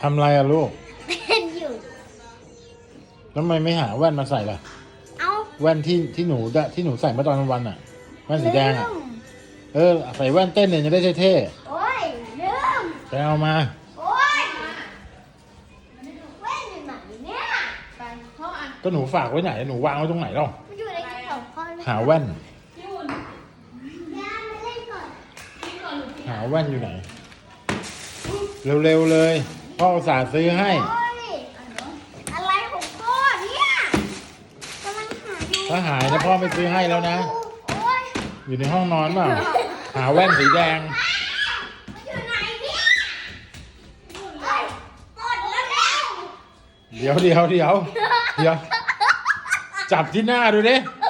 ทำไรอะลูกเป็นอยู่ แล้วทำไมไม่หาแว่นมาใส่ล่ะ เอาแว่นที่ที่หนูได้ที่หนูใส่เมื่อตอนกลางวันอะแว่นสีแดงอะลืมเออใส่แว่นเต้นเนี่ยจะได้เท่โอ้ยลืมๆไปเอามา โอ้ยแว่นอยู่ไหนเนี่ยไปพ่ออะก็หนูฝากไว้ไหน หนูวางไว้ตรงไหนหรอมันอยู่ในกระเป๋าพ่อเลยหาแว่น พี่อุ่นย่ามาเล่นก่อน พี่ก่อนหรือพี่หาแว่นอยู่ไหน เร็วๆเลย พ่ออุตส่าห์ซื้อให้ โอ้ยอะไรของพ่อเนี่ยกำลังหาอยู่ถ้าหายนะพ่อไม่ซื้อให้แล้วนะ โอ้ยอยู่ในห้องนอนเปล่า หาแว่นสีแดง มันอยู่ไหนเนี่ยเฮ้ยกดแล้วแล้วเดี๋ยวเดี๋ยวเดี๋ยวเดี๋ยว จับที่หน้าดูดิเ